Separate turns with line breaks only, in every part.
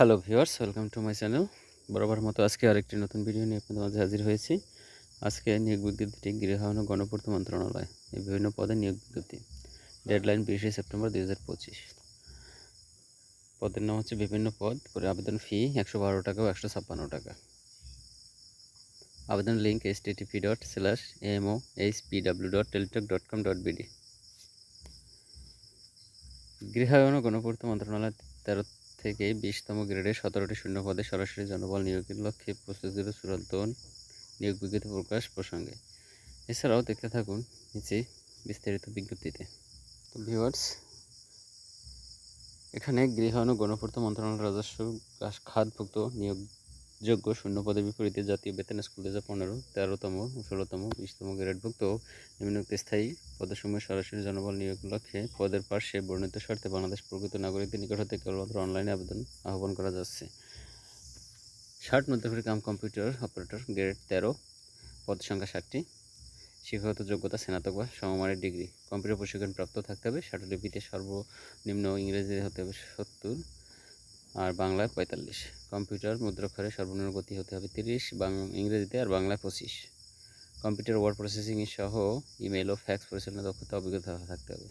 Hello viewers welcome to my channel বরাবর মতো আজকে আরেকটি নতুন ভিডিও নিয়ে আপনাদের মাঝে হাজির হয়েছি। আজকে নিয়োগ বিজ্ঞপ্তিটি গৃহায়ন ও গণপূর্ত মন্ত্রণালয়, এই বিভিন্ন পদে নিয়োগ বিজ্ঞপ্তি। ডেডলাইন বিশে সেপ্টেম্বর দুই হাজার পঁচিশ। পদের নাম হচ্ছে বিভিন্ন পদ, করে আবেদন ফি একশো বারো টাকা ও একশো ছাপ্পান্ন টাকা। আবেদন লিঙ্ক এস TTP dot slash M O H P W dot Teletalk dot com dot BD গৃহায়ন ও গণপূর্ত মন্ত্রণালয় তেরো থেকে বিশতম গ্রেডে সতেরোটি শূন্য পদে সরাসরি জনবল নিয়োগের লক্ষ্যে প্রস্তুতির চূড়ান্ত নিয়োগ বিজ্ঞপ্তি প্রকাশ প্রসঙ্গে। এছাড়াও দেখতে থাকুন নিচে বিস্তারিত বিজ্ঞপ্তিতে। তো ভিউয়ার্স, এখানে গৃহায়ন গণপূর্ত মন্ত্রণালয় রাজস্ব খাতভুক্ত নিয়োগযোগ্য শূন্য পদের বিপরীতে জাতীয় বেতন স্কুল দু হাজার পনেরো, তেরোতম, ষোলোতম, বিশতম গ্রেডভুক্ত নিম্নোক্ত স্থায়ী পদসমূহে সরাসরি জনবল নিয়োগ লক্ষ্যে পদের পার্শ্বে বর্ণিত শর্তে বাংলাদেশ প্রকৃত নাগরিকদের নিকট হতে কেবলমাত্র অনলাইনে আবেদন আহ্বান করা যাচ্ছে। ষাট মধ্যপ্রাথমিক কাম কম্পিউটার অপারেটর গ্রেড তেরো, পদ সংখ্যা ষাটটি। শিক্ষাগত যোগ্যতা স্নাতক বা সমমানের ডিগ্রি। কম্পিউটার প্রশিক্ষণ প্রাপ্ত থাকতে হবে। লিপিতে সর্বনিম্ন ইংরেজি হতে হবে সত্তর। আর বাংলায় পঁয়তাল্লিশ। কম্পিউটার মুদ্রাক্ষরে সর্বনিম্ন গতি হতে হবে তিরিশ, বাং ইংরেজিতে আর বাংলায় পঁচিশ। কম্পিউটার ওয়ার্ড প্রসেসিং সহ ইমেল ও ফ্যাক্স পরিচালনা দক্ষতা অভিজ্ঞতা থাকতে হবে।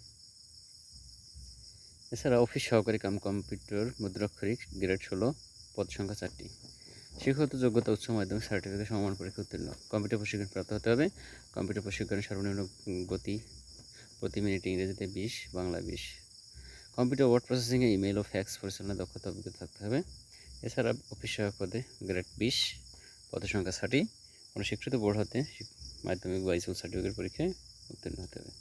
এছাড়া অফিস সহকারী কাম কম্পিউটার মুদ্রাক্ষরিক গ্রেড ষোলো, পদ সংখ্যা চারটি। শিক্ষাগত যোগ্যতা উচ্চ মাধ্যমিক সার্টিফিকেট সমান পরীক্ষা উত্তীর্ণ। কম্পিউটার প্রশিক্ষণ প্রাপ্ত হতে হবে। কম্পিউটার প্রশিক্ষণের সর্বনিম্ন গতি প্রতি মিনিট ইংরেজিতে বিশ বাংলা বিশ। কম্পিউটার ওয়ার্ড প্রসেসিংয়ে ইমেল ও ফ্যাক্স পরিচালনা দক্ষতা অভিজ্ঞতা থাকতে হবে। এছাড়া অফিস সহায়ক পদে গ্রেড বিশ, পদের সংখ্যা ষাটটি কোনো স্বীকৃত বোর্ড হতে মাধ্যমিক বা স্কুল সার্টিফিকেট পরীক্ষায় উত্তীর্ণ হতে হবে।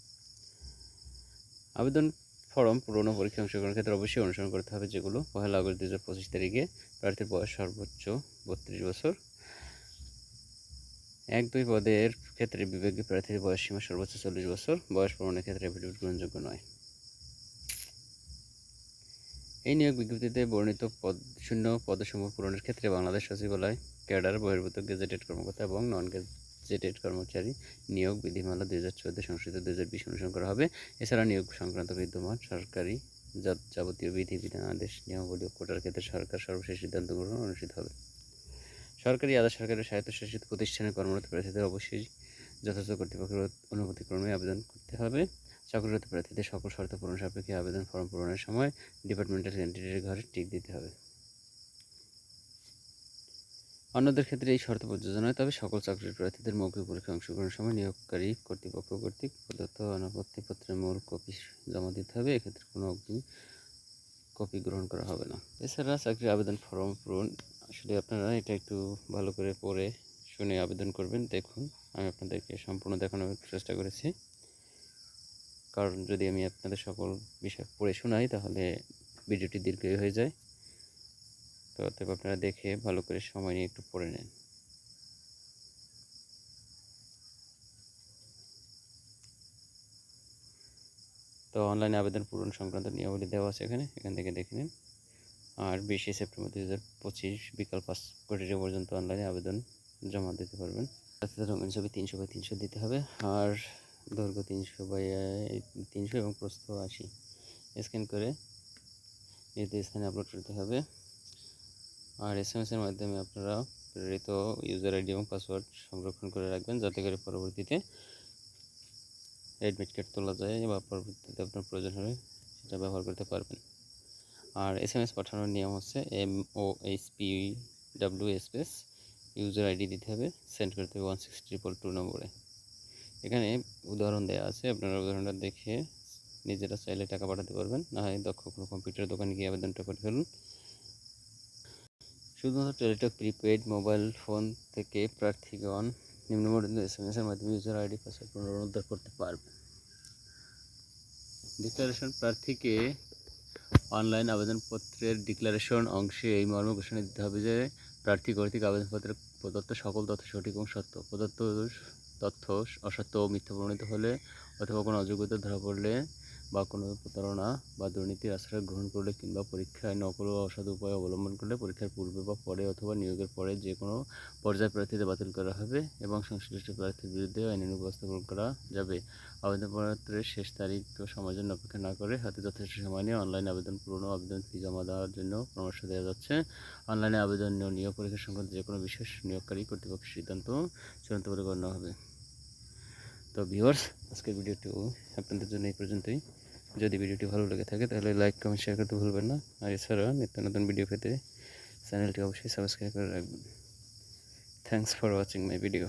আবেদন ফর্ম পুরনো পরীক্ষা অংশগ্রহণের ক্ষেত্রে অবশ্যই অনুসরণ করতে হবে, যেগুলো পহেলা আগস্ট দু হাজার পঁচিশ তারিখে প্রার্থীর বয়স সর্বোচ্চ বত্রিশ বছর। এক দুই পদের ক্ষেত্রে বিবেকী প্রার্থীর বয়স সীমা সর্বোচ্চ চল্লিশ বছর, বয়স প্রমাণের ক্ষেত্রে অ্যাফিডেভিট গ্রহণযোগ্য নয়। এই নিয়োগ বিজ্ঞপ্তিতে বর্ণিত পদ, শূন্য পদসমূহ পূরণের ক্ষেত্রে বাংলাদেশ সচিবালয়, ক্যাডার, বহির্ভূত গেজেটেড কর্মকর্তা এবং নন গেজেটেড কর্মচারী নিয়োগ বিধিমালা দুই হাজার চোদ্দ সংশোধিত দুই হাজার বিশ অনুসরণ করা হবে। এছাড়া নিয়োগ সংক্রান্ত বিদ্যমান সরকারি যাবতীয় বিধি আদেশ, নিয়মাবলী কোটার ক্ষেত্রে সরকার সর্বশেষ সিদ্ধান্ত গ্রহণ অনুষ্ঠিত হবে। সরকারি আধা সরকারি স্বায়ত্তশাসিত প্রতিষ্ঠানে কর্মরত প্রার্থীদের অবশ্যই যথাযথ কর্তৃপক্ষের অনুমতিক্রমে আবেদন করতে হবে। চাকরিরত প্রার্থীদের সকল শর্ত পূরণ সাপেক্ষে আবেদন ফর্ম পূরণের সময় ডিপার্টমেন্টাল ক্যান্ডিডেটের ঘরে টিক দিতে হবে। অন্যদের ক্ষেত্রে এই শর্ত প্রযোজ্য নয়, তবে সকল চাকরির প্রার্থীদের মৌখিক পরীক্ষা অংশগ্রহণের সময় নিয়োগকারী কর্তৃপক্ষ কর্তৃক প্রদত্ত অনাপত্তিপত্রের মূল কপি জমা দিতে হবে, এক্ষেত্রে কোনো অগ্নি কপি গ্রহণ করা হবে না। এছাড়া চাকরির আবেদন ফর্ম পূরণ, আসলে আপনারা এটা একটু ভালো করে পড়ে শুনে আবেদন করবেন। দেখুন, আমি আপনাদেরকে সম্পূর্ণ দেখানোর চেষ্টা করেছি। কারণ যদি আমি আপনাদের সকল বিষয় পড়ে শোনাই, তাহলে ভিডিওটি দীর্ঘ হয়ে যায়। তো অতএব আপনারা দেখে ভালো করে সময় নিয়ে একটু পড়ে নেন। তো অনলাইনে আবেদন পূরণ সংক্রান্ত নিয়মাবলী দেওয়া আছে এখানে, এখান থেকে দেখে নিন। আর বিশে সেপ্টেম্বর দু হাজার পঁচিশ বিকাল পাঁচ কোটিটা পর্যন্ত অনলাইনে আবেদন জমা দিতে পারবেন। তাতে রঙিন ছবি তিনশো বাই তিনশো দিতে হবে। আর দৈর্ঘ্য তিনশো বাই তিনশো এবং প্রস্থ আশি। স্ক্যান করে নির্দিষ্ট স্থানে আপলোড করতে হবে। আর এস এম এসের মাধ্যমে আপনারা প্রেরিত ইউজার আইডি এবং পাসওয়ার্ড সংরক্ষণ করে রাখবেন যাতে করে পরবর্তীতে অ্যাডমিট কার্ড তোলা যায় বা পরবর্তীতে আপনার প্রয়োজন হলে সেটা ব্যবহার করতে পারবেন। আর এস এম এস পাঠানোর নিয়ম হচ্ছে M O H P W space user ID দিতে হবে সেন্ড করতে হবে ওয়ান সিক্স ট্রিপল টু নম্বরে। এখানে উদাহরণ দেওয়া আছে। আপনারা উদাহরণটা দেখে নিজেরা চাইলে টাকা পাঠাতে পারবেন। না হয় দক্ষ কোনো কম্পিউটার দোকানে গিয়ে আবেদনটা করে ফেলুন। শুধুমাত্র টেলিটক প্রিপেড মোবাইল ফোন থেকে প্রার্থীগণ নিম্নবর্ণিত এস এম এসের মাধ্যমে ইউজার আইডি পাসওয়ার্ড পুনরুদ্ধার করতে পারবে ডিক্লারেশন প্রার্থীকে অনলাইন আবেদনপত্রের ডিক্লারেশন অংশে এই মর্ম ঘোষণা দিতে হবে যে, প্রার্থী কর্তৃক আবেদনপত্রে প্রদত্ত সকল তথ্য সঠিক এবং সত্য। প্রদত্ত তথ্য অসত্য ও মিথ্যা প্রমাণিত হলে অথবা কোনো অযোগ্যতা ধরা পড়লে বা কোনো প্রতারণা বা দুর্নীতির আশ্রয় গ্রহণ করলে কিংবা পরীক্ষায় নকল বা অসাধু উপায় অবলম্বন করলে পরীক্ষার পূর্বে বা পরে অথবা নিয়োগের পরে যে কোনো পর্যায়ে প্রার্থীদের বাতিল করা হবে এবং সংশ্লিষ্ট প্রার্থীর বিরুদ্ধে আইনানুগ ব্যবস্থা গ্রহণ করা যাবে। আবেদনপত্রের শেষ তারিখ ও সময়ের জন্য অপেক্ষা না করে হাতে যথেষ্ট সময় নিয়ে অনলাইন আবেদন পূরণ আবেদন ফি জমা দেওয়ার জন্য পরামর্শ দেওয়া যাচ্ছে। অনলাইনে আবেদন নিয়োগ পরীক্ষা সংক্রান্ত যে কোনো বিশেষ নিয়োগকারী কর্তৃপক্ষের সিদ্ধান্ত চূড়ান্ত বলে গণ্য হবে। তো ভিউয়ার্স আজকের ভিডিওটি আপনাদের জন্য এই পর্যন্তই। যদি ভিডিওটি ভালো লেগে থাকে, তাহলে লাইক কমেন্ট শেয়ার করতে ভুলবেন না। আর এছাড়া নিত্য নতুন ভিডিও পেতে চ্যানেলটি অবশ্যই সাবস্ক্রাইব করে রাখবেন। Thanks for watching my video